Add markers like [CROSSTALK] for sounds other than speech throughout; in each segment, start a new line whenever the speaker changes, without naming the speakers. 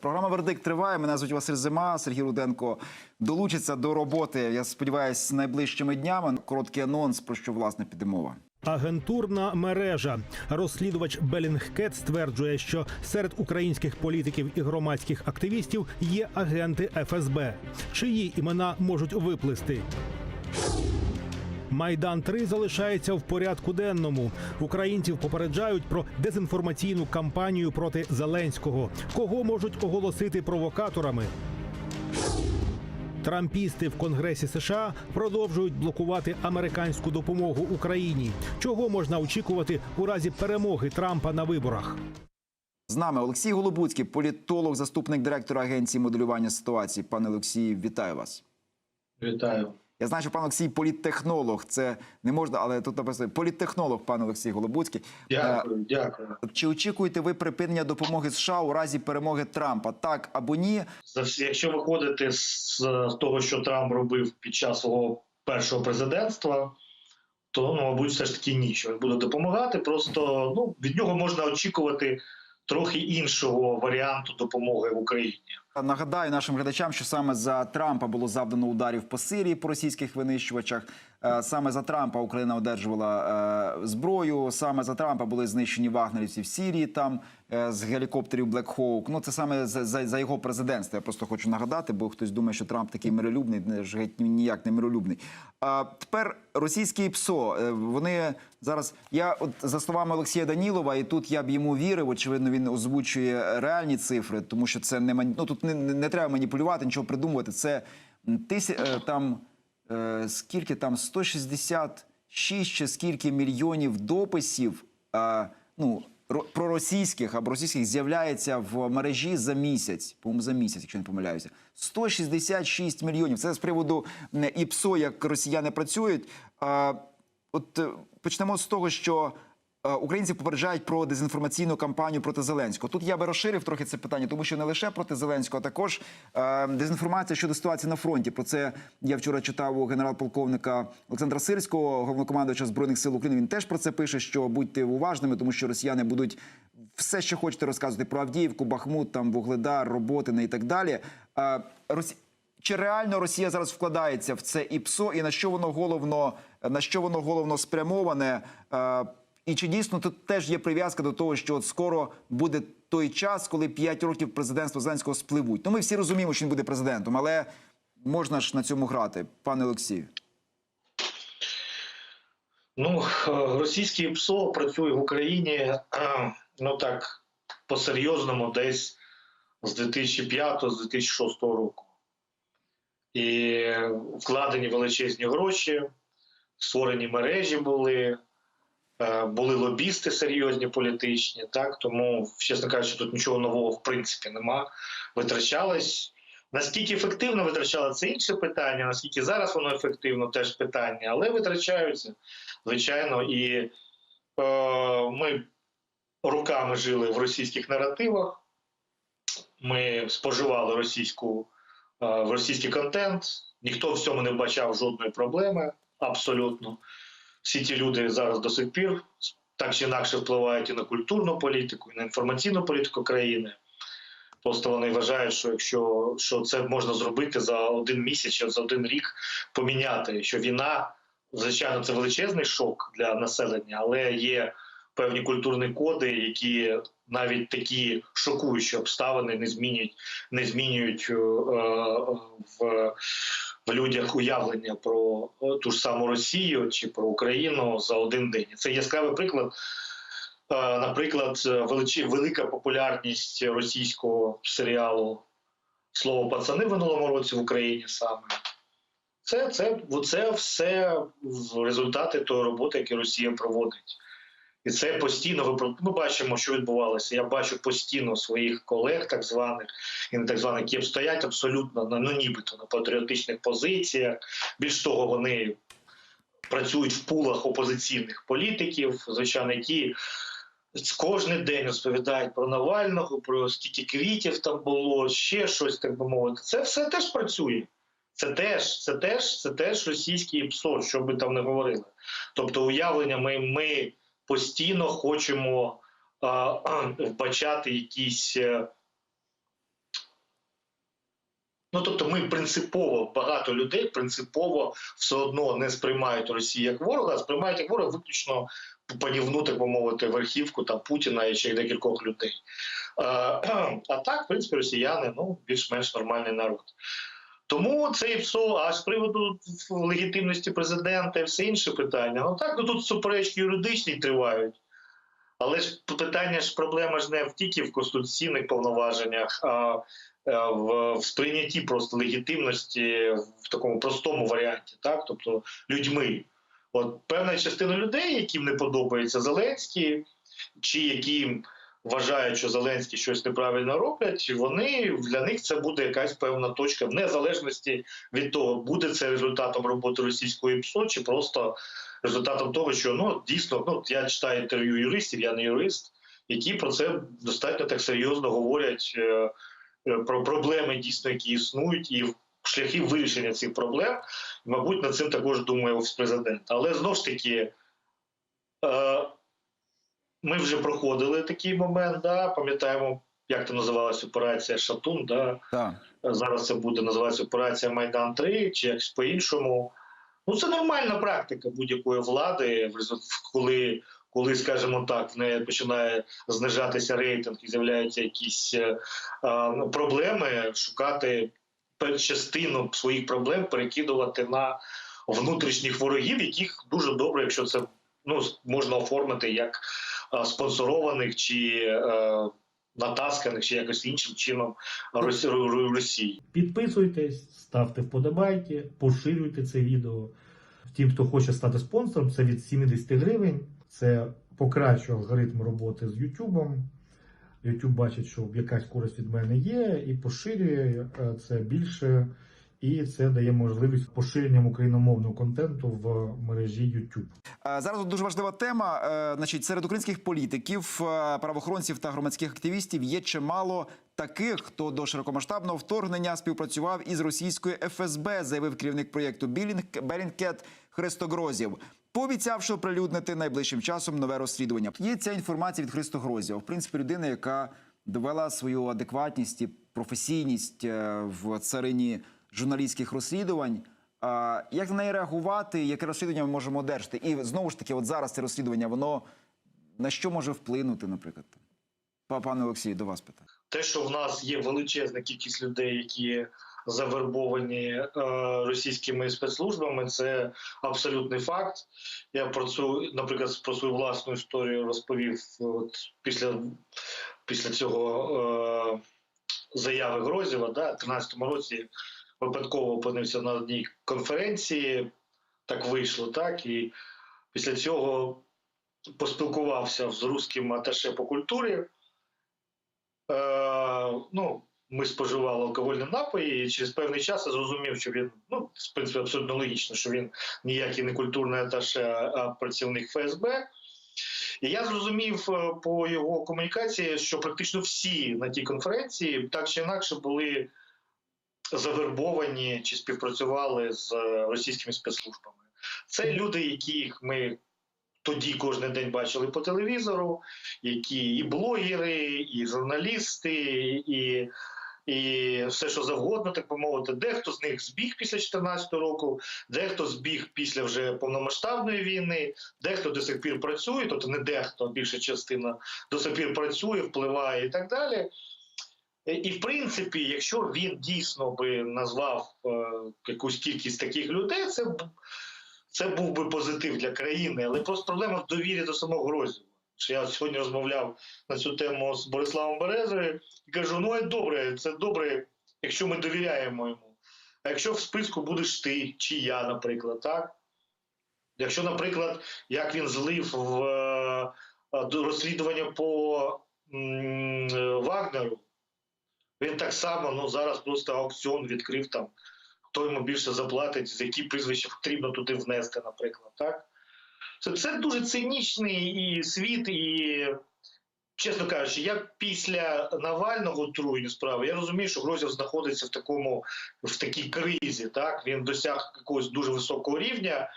Програма Вердикт триває. Мене звуть Василь Зима. Сергій Руденко долучиться до роботи. Я сподіваюся, найближчими днями. Короткий анонс про що власне піде мова.
Агентурна мережа розслідувач Белінгкет стверджує, що серед українських політиків і громадських активістів є агенти ФСБ, чиї імена можуть виплисти. Майдан 3 залишається в порядку денному. Українців попереджають про дезінформаційну кампанію проти Зеленського. Кого можуть оголосити провокаторами? Трампісти в Конгресі США продовжують блокувати американську допомогу Україні. Чого можна очікувати у разі перемоги Трампа на виборах?
З нами Олексій Голобуцький, політолог, заступник директора агенції моделювання ситуації. Пане Олексій, вітаю вас.
Вітаю.
Я знаю, що пан Олексій політтехнолог. Це не можна, але тут написано політтехнолог, пан Олексій Голобуцький.
Дякую, дякую.
Е, Чи очікуєте ви припинення допомоги США у разі перемоги Трампа? Так або ні?
Якщо виходити з того, що Трамп робив під час свого першого президентства, то ну, мабуть, все ж таки ні, що він буде допомагати. Просто ну від нього можна очікувати трохи іншого варіанту допомоги в Україні.
Нагадаю нашим глядачам, що саме за Трампа було завдано ударів по Сирії по російських винищувачах. Е, Саме за Трампа Україна одержувала е, зброю. Саме за Трампа були знищені вагнерівці в Сирії там е, з гелікоптерів Black Hawk. Ну це саме за, за, його президентство. Я просто хочу нагадати, бо хтось думає, що Трамп такий миролюбний, геть ніяк не миролюбний. А тепер російські ПСО. е, Вони зараз. Я от за словами Олексія Данілова, і тут я б йому вірив. Очевидно, він озвучує реальні цифри, тому що це не ну, тут не, не, не треба маніпулювати, нічого придумувати. Це тисі, е, там е, скільки там 166 чи скільки мільйонів дописів. е, ну, проросійських або російських з'являється в мережі за місяць, по-моєму, за місяць, якщо не помиляюся. 166 мільйонів. Це з приводу ІПСО, як росіяни працюють. От почнемо з того, що українці попереджають про дезінформаційну кампанію проти Зеленського. Тут я би розширив трохи це питання, тому що не лише проти Зеленського, а також е, дезінформація щодо ситуації на фронті. Про це я вчора читав у генерал-полковника Олександра Сирського, головнокомандувача збройних сил України. Він теж про це пише: що будьте уважними, тому що росіяни будуть все, що хочете розказувати про Авдіївку, Бахмут, там Вугледар, Роботине і так далі. Е, Росі... Чи реально Росія зараз вкладається в це ІПСО, і на що воно головно на що воно головно спрямоване? Е, І чи дійсно тут теж є прив'язка до того, що от скоро буде той час, коли 5 років президентства Зеленського спливуть? Ну ми всі розуміємо, що він буде президентом, але можна ж на цьому грати, пане Олексію.
Ну, е, російський ПСО працює в Україні е, ну так по-серйозному десь з 2005 з 2006 року. І вкладені величезні гроші, створені мережі були, були лобісти серйозні політичні. Так тому, чесно кажучи, тут нічого нового в принципі нема. Витрачалось. Наскільки ефективно витрачали, це інше питання. Наскільки зараз воно ефективно, теж питання, але витрачаються, звичайно, і е, ми роками жили в російських наративах. Ми споживали російську, е, російський контент. Ніхто в цьому не вбачав жодної проблеми. Абсолютно. Всі ті люди зараз до сих пір так чи інакше впливають і на культурну політику, і на інформаційну політику країни. Просто вони вважають, що якщо що це можна зробити за один місяць за один рік поміняти, що війна, звичайно, це величезний шок для населення, але є певні культурні коди, які навіть такі шокуючі обставини не змінюють, не змінюють е, в, в людях уявлення про ту ж саму Росію чи про Україну за один день. Це яскравий приклад. Е, Наприклад, величі, велика популярність російського серіалу Слово пацани в минулому році в Україні саме. Це, це, це все результати тої роботи, яку Росія проводить. І це постійно ми бачимо, що відбувалося. Я бачу постійно своїх колег, так званих і не так званих, які стоять абсолютно на ну, нібито на патріотичних позиціях. Більш того, вони працюють в пулах опозиційних політиків, звичайно, які кожен день розповідають про Навального, про скільки квітів там було, ще щось так би мовити. Це все теж працює. Це теж, це теж, це теж російський ПСО, що би там не говорили. Тобто, уявлення ми, ми постійно хочемо [CLEARS THROAT] вбачати якісь. е, ми принципово багато людей принципово все одно не сприймають Росію як ворога, а сприймають як ворога виключно панівну, так би мовити, верхівку там Путіна і ще декількох людей. Е, [CLEARS THROAT] А так, в принципі, росіяни ну більш-менш нормальний народ. Тому це і ПСО, а з приводу легітимності президента і все інше питання. Ну так, ну тут суперечки юридичні тривають. Але ж питання ж проблема ж не в тільки в конституційних повноваженнях, а е, в, в сприйнятті просто легітимності в такому простому варіанті, так? Тобто людьми. От певна частина людей, яким не подобається Зеленський, чи які вважають, що Зеленський щось неправильно роблять, вони для них це буде якась певна точка, в незалежності від того, буде це результатом роботи російської ПСО, чи просто результатом того, що ну дійсно ну я читаю інтерв'ю юристів, я не юрист, які про це достатньо так серйозно говорять е, е, про проблеми дійсно, які існують, і шляхи вирішення цих проблем. Мабуть, над цим також думає офіс президента. Але знову ж таки. Е, ми вже проходили такий момент, да, пам'ятаємо, як це називалася операція Шатун. Да?
Так.
Зараз це буде називатися операція Майдан 3 чи якось по-іншому. Ну, це нормальна практика будь-якої влади, коли, коли, скажімо так, в неї починає знижатися рейтинг і з'являються якісь е, а, ну, проблеми, шукати частину своїх проблем, перекидувати на внутрішніх ворогів, яких дуже добре, якщо це ну, можна оформити як спонсорованих чи е, натасканих, чи якось іншим чином Росії.
Підписуйтесь, ставте вподобайки, поширюйте це відео. Тим, хто хоче стати спонсором, це від 70 гривень. Це покращує алгоритм роботи з YouTube. YouTube бачить, що якась користь від мене є, і поширює е, це більше. І це дає можливість поширенням україномовного контенту в мережі YouTube.
Е, Зараз дуже важлива тема. Е, Значить, серед українських політиків, е, правоохоронців та громадських активістів є чимало таких, хто до широкомасштабного вторгнення співпрацював із російською ФСБ, заявив керівник проєкту Білінг Берінкет Христо Грозів. Пообіцявши оприлюднити найближчим часом нове розслідування. Є ця інформація від Христо Грозєва. В принципі, людина, яка довела свою адекватність і професійність в царині журналістських розслідувань. Як на неї реагувати? Яке розслідування ми можемо одержати? І знову ж таки, от зараз це розслідування, воно на що може вплинути, наприклад? Па- Пане Олексію, до вас питання.
те, що в нас є величезна кількість людей, які завербовані е, російськими спецслужбами, це абсолютний факт. Я про цю, наприклад, про свою власну історію розповів от, після, після цього е, заяви Грозєва. Да, в 13-му році випадково опинився на одній конференції, так вийшло, так, і після цього поспілкувався з руським аташе по культурі. Е, ну, ми споживали алкогольні напої, і через певний час я зрозумів, що він, ну, в принципі, абсолютно логічно, що він ніякий не культурний аташе, а працівник ФСБ. І я зрозумів е, по його комунікації, що практично всі на тій конференції так чи інакше були завербовані чи співпрацювали з е, російськими спецслужбами. Це люди, яких ми тоді кожен день бачили по телевізору, які і блогери, і журналісти, і, і все, що завгодно, так би мовити. Дехто з них збіг після 2014 року, дехто збіг після вже повномасштабної війни, дехто до сих пір працює, тобто не дехто, більша частина до сих пір працює, впливає і так далі. І, І, в принципі, якщо він дійсно би назвав е, якусь кількість таких людей, це це був би позитив для країни, але просто проблема в довірі до самого. Що я сьогодні розмовляв на цю тему з Бориславом Березою і кажу: ну, е, добре, це добре, якщо ми довіряємо йому. А якщо в списку будеш ти чи я, наприклад, так? Якщо, наприклад, як він злив в е, розслідування по м, е, Вагнеру, він так само ну, зараз просто аукціон відкрив там хто йому більше заплатить, за які прізвища потрібно туди внести, наприклад. Так? Це, це дуже цинічний і світ, і, чесно кажучи, я після Навального отруєння справи, я розумію, що Грозів знаходиться в такому в такій кризі. Так? Він досяг якогось дуже високого рівня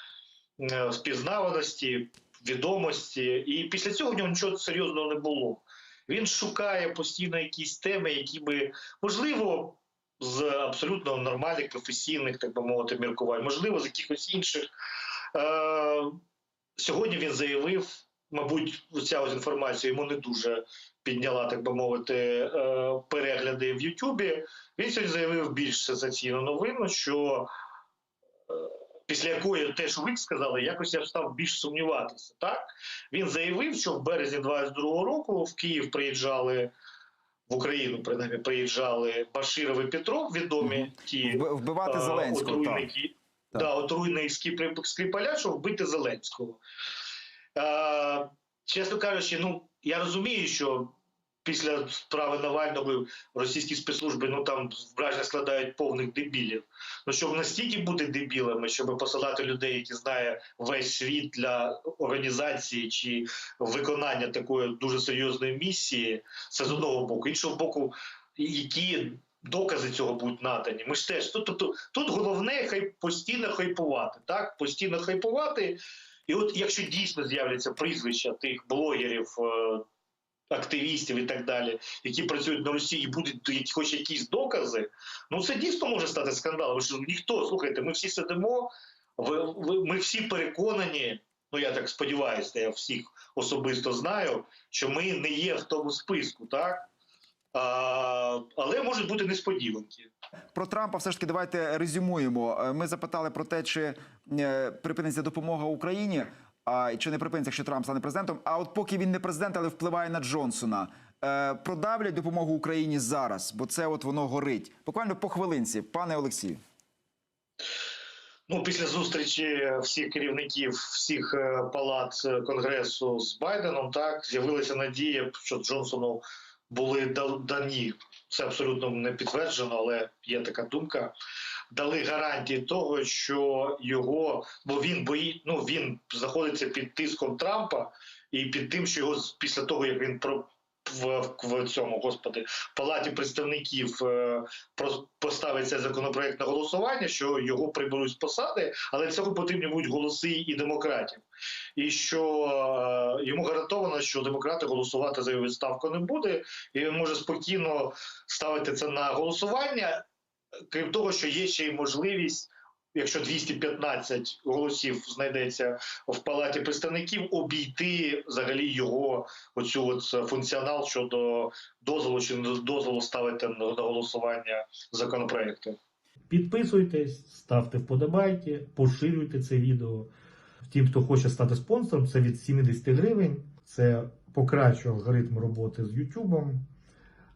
е, впізнаваності, відомості, і після цього в нього нічого серйозного не було. Він шукає постійно якісь теми, які би можливо з абсолютно нормальних професійних, так би мовити, міркувань, можливо, з якихось інших. Е, сьогодні він заявив, мабуть, ця ось інформація йому не дуже підняла, так би мовити, е, перегляди в Ютубі. Він сьогодні заявив більш сенсаційну новину, що після якої те, що ви сказали, якось я став більш сумніватися. Так він заявив, що в березні 22-го року в Київ приїжджали. В Україну принаймні приїжджали Баширов і Петров, відомі ті
Вбивати
е,
Зеленського.
Отруйники,
Так.
Да, отруйний Скріп- Скрипаля, щоб вбити Зеленського. Е, чесно кажучи, ну я розумію, що після справи Навального російські спецслужби ну там враження складають повних дебілів. Ну щоб настільки бути дебілами, щоб посилати людей, які знає весь світ для організації чи виконання такої дуже серйозної місії, це з одного боку. Іншого боку, які докази цього будуть надані. Ми ж теж тут, тут, тут головне хай постійно хайпувати, так постійно хайпувати. І от якщо дійсно з'являться прізвища тих блогерів, е, активістів і так далі, які працюють на Росії, будуть хоч якісь докази, ну це дійсно може стати скандалом. Що ніхто, слухайте, ми всі сидимо, ви, ви, ми всі переконані. Ну я так сподіваюся, я всіх особисто знаю, що ми не є в тому списку, так? А, але можуть бути несподіванки.
Про Трампа все ж таки давайте резюмуємо. Е, Ми запитали про те, чи е, припиниться допомога Україні, а чи не припиниться, якщо Трамп стане президентом. А от поки він не президент, але впливає на Джонсона. е, Продавлять допомогу Україні зараз, бо це от воно горить. Буквально по хвилинці, пане Олексію.
Ну, після зустрічі всіх керівників всіх е, палат е, конгресу з Байденом, так з'явилася надія, що Джонсону були дані. Це абсолютно не підтверджено, але є така думка. Дали гарантії того, що його, бо він бої, ну він знаходиться під тиском Трампа і під тим, що його після того, як він про в, в цьому господи палаті представників е, поставить цей законопроект на голосування, що його приберуть з посади, але цього потрібні будуть голоси і демократів. І що е, йому гарантовано, що демократи голосувати за його відставку не буде, і він може спокійно ставити це на голосування. Крім того, що є ще й можливість. Якщо 215 голосів знайдеться в палаті представників, обійти взагалі його оцю от функціонал щодо дозволу чи не дозволу ставити на на голосування законопроекту.
Підписуйтесь, ставте вподобайки, поширюйте це відео. Тим, хто хоче стати спонсором, це від 70 гривень. Це покращує алгоритм роботи з YouTube.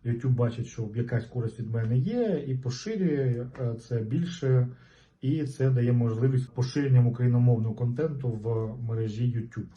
YouTube бачить, що якась користь від мене є, і поширює е, це більше. І це дає можливість поширенням україномовного контенту в мережі YouTube.